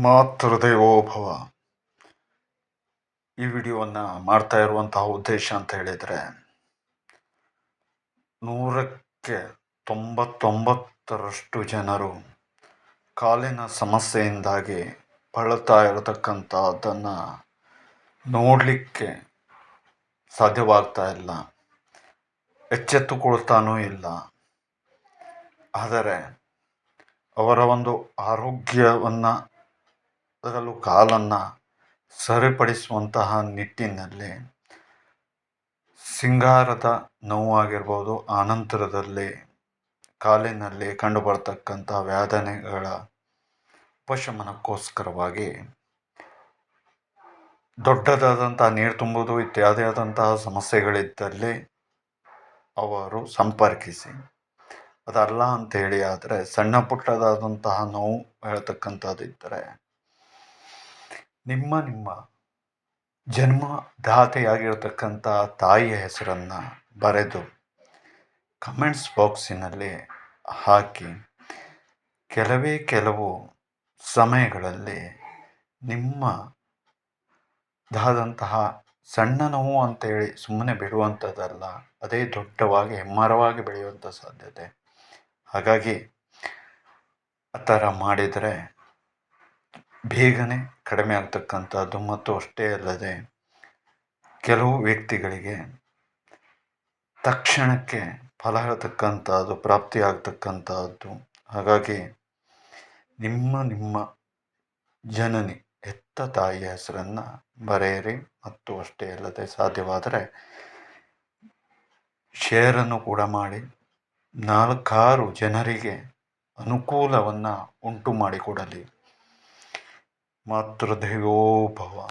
ಮಾತೃದೇವೋಭವ. ಈ ವಿಡಿಯೋವನ್ನು ಮಾಡ್ತಾ ಇರುವಂತಹ ಉದ್ದೇಶ ಅಂತ ಹೇಳಿದರೆ, ನೂರಕ್ಕೆ ತೊಂಬತ್ತೊಂಬತ್ತರಷ್ಟು ಜನರು ಕಾಲಿನ ಸಮಸ್ಯೆಯಿಂದಾಗಿ ಬಳಲ್ತಾ ಇರತಕ್ಕಂಥದ್ದನ್ನು ನೋಡಲಿಕ್ಕೆ ಸಾಧ್ಯವಾಗ್ತಾ ಇಲ್ಲ. ಎಚ್ಚೆತ್ತುಕೊಳ್ತಾನೂ ಇಲ್ಲ. ಆದರೆ ಅವರ ಒಂದು ಆರೋಗ್ಯವನ್ನು ಅದರಲ್ಲೂ ಕಾಲನ್ನು ಸರಿಪಡಿಸುವಂತಹ ನಿಟ್ಟಿನಲ್ಲಿ ಸಿಂಗಾರದ ನೋವಾಗಿರ್ಬೋದು ಆನಂತರದಲ್ಲಿ ಕಾಲಿನಲ್ಲಿ ಕಂಡುಬರ್ತಕ್ಕಂಥ ವ್ಯಾಧನೆಗಳ ಉಪಶಮನಕ್ಕೋಸ್ಕರವಾಗಿ ದೊಡ್ಡದಾದಂತಹ ನೀರು ತುಂಬುವುದು ಇತ್ಯಾದಿಯಾದಂತಹ ಸಮಸ್ಯೆಗಳಿದ್ದಲ್ಲಿ ಅವರು ಸಂಪರ್ಕಿಸಿ. ಅದಲ್ಲ ಅಂತೇಳಿ ಆದರೆ ಸಣ್ಣ ಪುಟ್ಟದಾದಂತಹ ನೋವು ಹೇಳ್ತಕ್ಕಂಥದ್ದು ಇದ್ದರೆ ನಿಮ್ಮ ನಿಮ್ಮ ಜನ್ಮದಾತೆಯಾಗಿರತಕ್ಕಂಥ ತಾಯಿಯ ಹೆಸರನ್ನು ಬರೆದು ಕಮೆಂಟ್ಸ್ ಬಾಕ್ಸಿನಲ್ಲಿ ಹಾಕಿ. ಕೆಲವೇ ಕೆಲವು ಸಮಯಗಳಲ್ಲಿ ನಿಮ್ಮ ದಾದಂತಹ ಸಣ್ಣ ನೋವು ಅಂತೇಳಿ ಸುಮ್ಮನೆ ಬಿಡುವಂಥದ್ದಲ್ಲ, ಅದೇ ದೊಡ್ಡವಾಗಿ ಹೆಮ್ಮರವಾಗಿ ಬೆಳೆಯುವಂಥ ಸಾಧ್ಯತೆ. ಹಾಗಾಗಿ ಆ ಥರ ಮಾಡಿದರೆ ಬೇಗನೆ ಕಡಿಮೆ ಆಗ್ತಕ್ಕಂಥದ್ದು ಮತ್ತು ಅಷ್ಟೇ ಅಲ್ಲದೆ ಕೆಲವು ವ್ಯಕ್ತಿಗಳಿಗೆ ತಕ್ಷಣಕ್ಕೆ ಫಲ ಹೇಳ್ತಕ್ಕಂಥದ್ದು ಪ್ರಾಪ್ತಿಯಾಗ್ತಕ್ಕಂಥದ್ದು ಹಾಗಾಗಿ ನಿಮ್ಮ ನಿಮ್ಮ ಜನನಿ, ಹೆತ್ತ ತಾಯಿಯ ಹೆಸರನ್ನು ಬರೆಯಿರಿ ಮತ್ತು ಅಷ್ಟೇ ಅಲ್ಲದೆ ಸಾಧ್ಯವಾದರೆ ಶೇರನ್ನು ಕೂಡ ಮಾಡಿ. ನಾಲ್ಕಾರು ಜನರಿಗೆ ಅನುಕೂಲವನ್ನು ಉಂಟು ಮಾಡಿಕೊಡಲಿ. मातृदेव भव